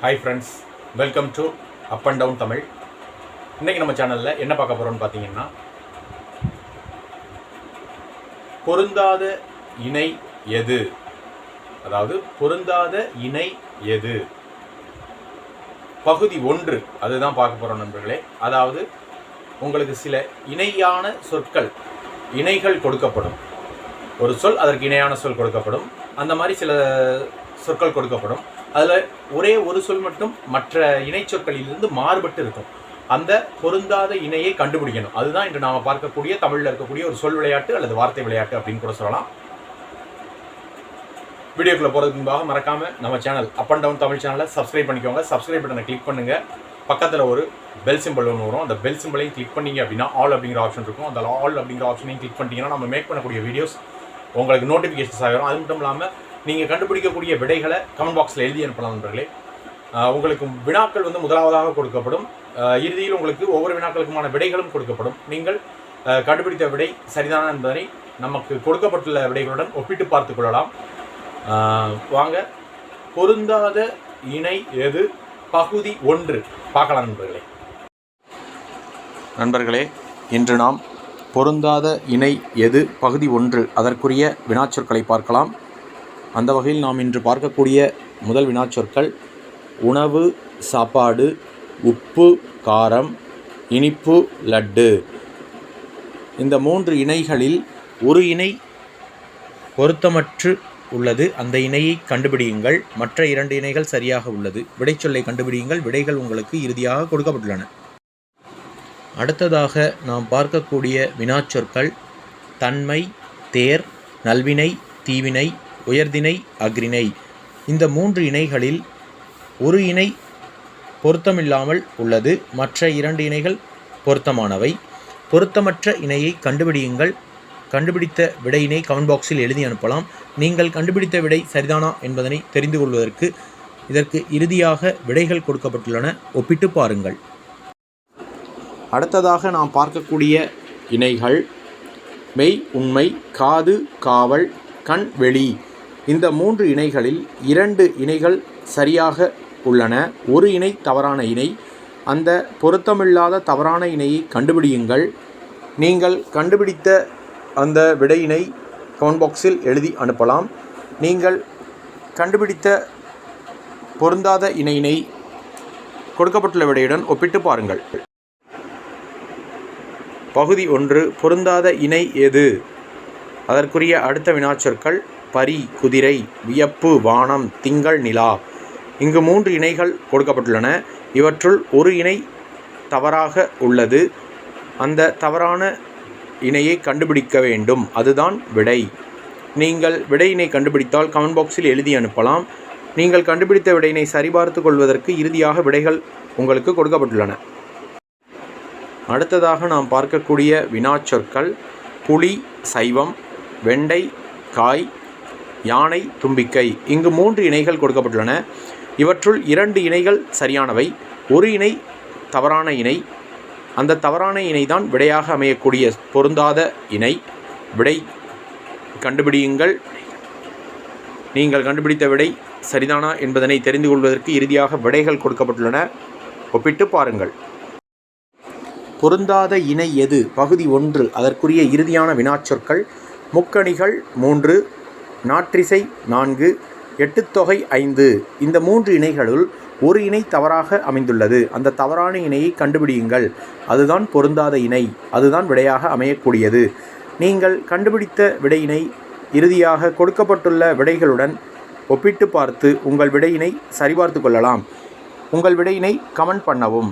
Hi friends welcome to up and down Tamil இன்றைக்கி நம்ம சேனலில் என்ன பார்க்க போகிறோம்னு பார்த்தீங்கன்னா பொருந்தாத இணை எது? அதாவது பொருந்தாத இணை எது? பகுதி ஒன்று அதுதான் பார்க்க போகிறோம் நண்பர்களே. அதாவது உங்களுக்கு சில இணையான சொற்கள் இணைகள் கொடுக்கப்படும். ஒரு சொல் அதற்கு இணையான சொல் கொடுக்கப்படும். அந்த மாதிரி சில சொற்கள் கொடுக்கப்படும். அதில் ஒரே ஒரு சொல் மட்டும் மற்ற இணை சொற்களிலிருந்து மாறுபட்டு இருக்கும். அந்த பொருந்தாத இணையை கண்டுபிடிக்கணும். அதுதான் இன்று நாம் பார்க்கக்கூடிய தமிழில் இருக்கக்கூடிய ஒரு சொல் விளையாட்டு அல்லது வார்த்தை விளையாட்டு அப்படின்னு கூட சொல்லலாம். வீடியோக்குள்ளே போகிறதுக்கு முன்பாக மறக்காம நம்ம channel up and down Tamil சேனலை சப்ஸ்கிரைப் பண்ணிக்கோங்க. சப்ஸ்கிரைப் பட்டனை கிளிக் பண்ணுங்க. பக்கத்தில் ஒரு பெல் சிம்பிள் ஒன்று வரும். அந்த பெல் சிம்பிளையும் கிளிக் பண்ணீங்க அப்படின்னா ஆல் அப்படிங்கிற ஆப்ஷன் இருக்கும். அந்த ஆல் அப்படிங்கிற ஆப்ஷனையும் கிளிக் பண்ணிட்டீங்கன்னா நம்ம மேக் பண்ணக்கூடிய வீடியோஸ் உங்களுக்கு நோட்டிஃபிகேஷன்ஸ் ஆகிடும் அது மட்டும் இல்லாமல் நீங்கள் கண்டுபிடிக்கக்கூடிய விடைகளை கமெண்ட் பாக்ஸில் எழுதி அனுப்பலாம் நண்பர்களே. உங்களுக்கு வினாக்கள் வந்து முதலாவதாக கொடுக்கப்படும். இறுதியில் உங்களுக்கு ஒவ்வொரு வினாக்களுக்குமான விடைகளும் கொடுக்கப்படும். நீங்கள் கண்டுபிடித்த விடை சரிதான என்பதனை நமக்கு கொடுக்கப்பட்டுள்ள விடைகளுடன் ஒப்பிட்டு பார்த்து கொள்ளலாம். வாங்க. பொருந்தாத இணை எது? பகுதி ஒன்று. பார்க்கலாம் நண்பர்களே. நண்பர்களே இன்று நாம் பொருந்தாத இணை எது? பகுதி ஒன்று. அதற்குரிய வினாச்சொற்களை பார்க்கலாம். அந்த வகையில் நாம் இன்று பார்க்கக்கூடிய முதல் வினாச்சொற்கள் உணவு சாப்பாடு உப்பு காரம் இனிப்பு லட்டு. இந்த மூன்று இணைகளில் ஒரு இணை பொருத்தமற்று உள்ளது. அந்த இணையை கண்டுபிடியுங்கள். மற்ற இரண்டு இணைகள் சரியாக உள்ளது. விடைச்சொல்லை கண்டுபிடியுங்கள். விடைகள் உங்களுக்கு இறுதியாக கொடுக்கப்பட்டுள்ளன. அடுத்ததாக நாம் பார்க்கக்கூடிய வினாச்சொற்கள் தன்மை தேர் நல்வினை தீவினை உயர்திணை அக்ரிணை இந்த மூன்று இணைகளில் ஒரு இணை பொருத்தமில்லாமல் உள்ளது. மற்ற இரண்டு இணைகள் பொருத்தமானவை. பொருத்தமற்ற இணையை கண்டுபிடியுங்கள். கண்டுபிடித்த விடையினை கமெண்ட் பாக்ஸில் எழுதி அனுப்பலாம். நீங்கள் கண்டுபிடித்த விடை சரிதானா என்பதனை தெரிந்து கொள்வதற்கு இதற்கு இறுதியாக விடைகள் கொடுக்கப்பட்டுள்ளன. ஒப்பிட்டு பாருங்கள். அடுத்ததாக நாம் பார்க்கக்கூடிய இணைகள் மெய் உண்மை காது காவல் கண் வெளி. இந்த மூன்று இணைகளில் இரண்டு இணைகள் சரியாக உள்ளன. ஒரு இணை தவறான இணை. அந்த பொருத்தமில்லாத தவறான இணையை கண்டுபிடியுங்கள். நீங்கள் கண்டுபிடித்த அந்த விடையினை கமெண்ட் பாக்ஸில் எழுதி அனுப்பலாம். நீங்கள் கண்டுபிடித்த பொருந்தாத இணையினை கொடுக்கப்பட்டுள்ள விடையுடன் ஒப்பிட்டு பாருங்கள். பகுதி ஒன்று பொருந்தாத இணை எது? அதற்குரிய அடுத்த வினாச்சொற்கள் பரி குதிரை வியப்பு வானம் திங்கள் நிலா. இங்கு மூன்று இணைகள் கொடுக்கப்பட்டுள்ளன. இவற்றுள் ஒரு இணை தவறாக உள்ளது. அந்த தவறான இணையை கண்டுபிடிக்க வேண்டும். அதுதான் விடை. நீங்கள் விடையினை கண்டுபிடித்தால் கமெண்ட் பாக்ஸில் எழுதி அனுப்பலாம். நீங்கள் கண்டுபிடித்த விடையினை சரிபார்த்து கொள்வதற்கு இறுதியாக விடைகள் உங்களுக்கு கொடுக்கப்பட்டுள்ளன. அடுத்ததாக நாம் பார்க்கக்கூடிய வினாச்சொற்கள். புலி சைவம் வெண்டை காய் யானை தும்பிக்கை. இங்கு மூன்று இணைகள் கொடுக்கப்பட்டுள்ளன. இவற்றுள் இரண்டு இணைகள் சரியானவை. ஒரு இணை தவறான இணை. அந்த தவறான இணைதான் விடையாக அமையக்கூடிய பொருந்தாத இணை. விடை கண்டுபிடியுங்கள். நீங்கள் கண்டுபிடித்த விடை சரிதானா என்பதனை தெரிந்து கொள்வதற்கு இறுதியாக விடைகள் கொடுக்கப்பட்டுள்ளன. ஒப்பிட்டு பாருங்கள். பொருந்தாத இணை எது? பகுதி ஒன்று. அதற்குரிய இறுதியான வினாச்சொற்கள். முக்கணிகள் மூன்று நாற்றிசை நான்கு எட்டுத்தொகை ஐந்து. இந்த மூன்று இணைகளுள் ஒரு இணை தவறாக அமைந்துள்ளது. அந்த தவறான இணையை கண்டுபிடியுங்கள். அதுதான் பொருந்தாத இணை. அதுதான் விடையாக அமையக்கூடியது. நீங்கள் கண்டுபிடித்த விடையினை இறுதியாக கொடுக்கப்பட்டுள்ள விடைகளுடன் ஒப்பிட்டு பார்த்து உங்கள் விடையினை சரிபார்த்து கொள்ளலாம். உங்கள் விடையினை கமெண்ட் பண்ணவும்.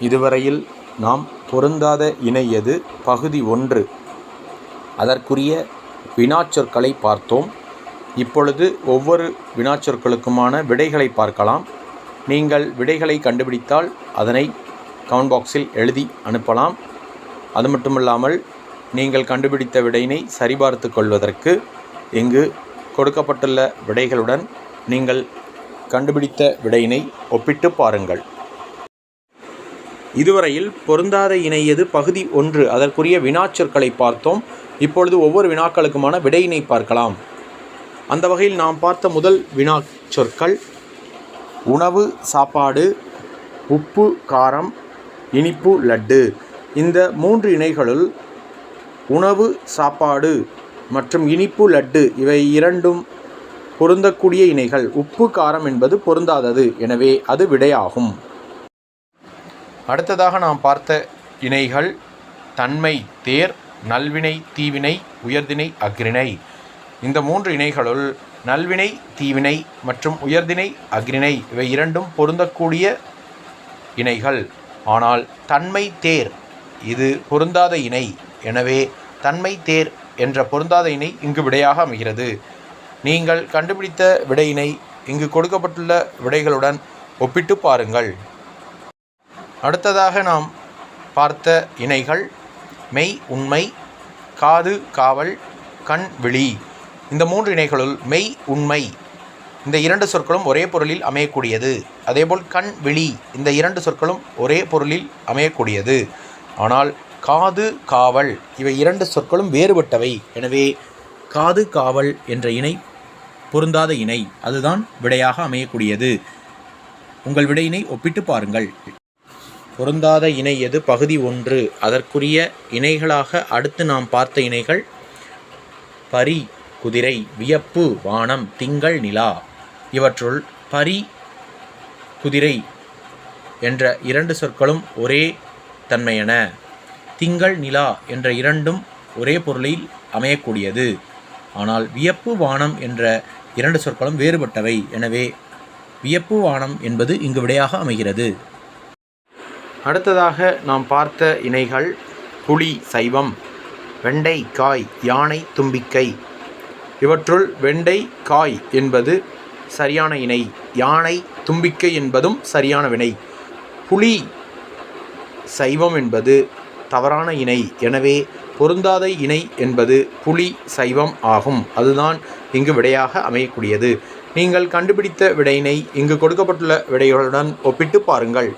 இதுவரையில் நாம் பொருந்தாத இணை எது? பகுதி ஒன்று. அதற்குரிய வினாச்சொற்களை பார்த்தோம். இப்பொழுது ஒவ்வொரு வினாச்சொற்களுக்குமான விடைகளை பார்க்கலாம். நீங்கள் விடைகளை கண்டுபிடித்தால் அதனை கமெண்ட் பாக்ஸில் எழுதி அனுப்பலாம். அது மட்டுமல்லாமல் நீங்கள் கண்டுபிடித்த விடையினை சரிபார்த்து கொள்வதற்கு இங்கு கொடுக்கப்பட்டுள்ள விடைகளுடன் நீங்கள் கண்டுபிடித்த விடையினை ஒப்பிட்டு பாருங்கள். இதுவரையில் பொருந்தாத இணையது பகுதி ஒன்று. அதற்குரிய வினாச்சொற்களை பார்த்தோம். இப்பொழுது ஒவ்வொரு வினாக்களுக்குமான விடையினை பார்க்கலாம். அந்த வகையில் நாம் பார்த்த முதல் வினா சொற்கள் உணவு சாப்பாடு உப்பு காரம் இனிப்பு லட்டு. இந்த மூன்று இணைகளுள் உணவு சாப்பாடு மற்றும் இனிப்பு லட்டு இவை இரண்டும் பொருந்தக்கூடிய இணைகள். உப்பு காரம் என்பது பொருந்தாதது. எனவே அது விடையாகும். அடுத்ததாக நாம் பார்த்த இணைகள் தன்மை தேர் நல்வினை தீவினை உயர்தினை அக்ரிணை இந்த மூன்று இணைகளுள் நல்வினை தீவினை மற்றும் உயர்தினை அக்ரிணை இவை இரண்டும் பொருந்தக்கூடிய இணைகள். ஆனால் தன்மை தேர் இது பொருந்தாத இணை. எனவே தன்மை தேர் என்ற பொருந்தாத இணை இங்கு விடையாக அமைகிறது. நீங்கள் கண்டுபிடித்த விடையினை இங்கு கொடுக்கப்பட்டுள்ள விடைகளுடன் ஒப்பிட்டு பாருங்கள். அடுத்ததாக நாம் பார்த்த இணைகள் மெய் உண்மை காது காவல் கண் விழி. இந்த மூன்று இணைகளுள் மெய் உண்மை இந்த இரண்டு சொற்களும் ஒரே பொருளில் அமையக்கூடியது. அதேபோல் கண் விழி இந்த இரண்டு சொற்களும் ஒரே பொருளில் அமையக்கூடியது. ஆனால் காது காவல் இவை இரண்டு சொற்களும் வேறுபட்டவை. எனவே காது காவல் என்ற இணை பொருந்தாத இணை. அதுதான் விடையாக அமையக்கூடியது. உங்கள் விடையினை ஒப்பிட்டு பாருங்கள். பொருந்தாத இணை எது? பகுதி ஒன்று. அதற்குரிய இணைகளாக அடுத்து நாம் பார்த்த இணைகள் பரி குதிரை வியப்பு வானம் திங்கள் நிலா. இவற்றுள் பரி குதிரை என்ற இரண்டு சொற்களும் ஒரே தன்மையன. திங்கள் நிலா என்ற இரண்டும் ஒரே பொருளில் அமையக்கூடியது. ஆனால் வியப்பு வானம் என்ற இரண்டு சொற்களும் வேறுபட்டவை. எனவே வியப்பு வானம் என்பது இங்கு விடையாக அமைகிறது. அடுத்ததாக நாம் பார்த்த இணைகள் புலி சைவம் வெண்டை காய் யானை தும்பிக்கை. இவற்றுள் வெண்டை காய் என்பது சரியான இணை யானை தும்பிக்கை என்பதும் சரியான வினை. புலி சைவம் என்பது தவறான இணை எனவே பொருந்தாத இணை என்பது புலி சைவம் ஆகும். அதுதான் இங்கு விடையாக அமையக்கூடியது. நீங்கள் கண்டுபிடித்த விடையினை இங்கு கொடுக்கப்பட்டுள்ள விடைகளுடன் ஒப்பிட்டு பாருங்கள்.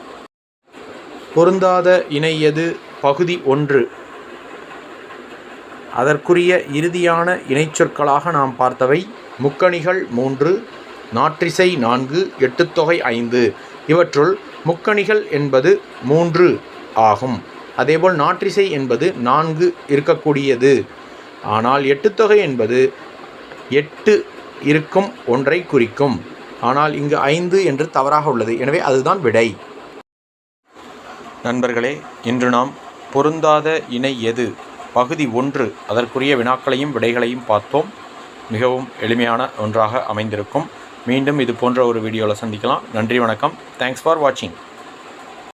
பொருந்தாத இணை எது? பகுதி ஒன்று. அதற்குரிய இறுதியான இணைச்சொற்களாக நாம் பார்த்தவை முக்கணிகள் மூன்று நாற்றிசை நான்கு எட்டுத்தொகை ஐந்து. இவற்றுள் முக்கணிகள் என்பது மூன்று ஆகும். அதேபோல் நாற்றிசை என்பது நான்கு இருக்கக்கூடியது. ஆனால் எட்டுத்தொகை என்பது எட்டு இருக்கும் ஒன்றை குறிக்கும். ஆனால் இங்கு ஐந்து என்று தவறாக உள்ளது. எனவே அதுதான் விடை. நண்பர்களே இன்று நாம் பொருந்தாத இணை எது? பகுதி ஒன்று. அதற்குரிய வினாக்களையும் விடைகளையும் பார்த்தோம். மிகவும் எளிமையான ஒன்றாக அமைந்திருக்கும். மீண்டும் இது போன்ற ஒரு வீடியோவில் சந்திக்கலாம். நன்றி வணக்கம். தேங்க்ஸ் ஃபார் வாட்சிங்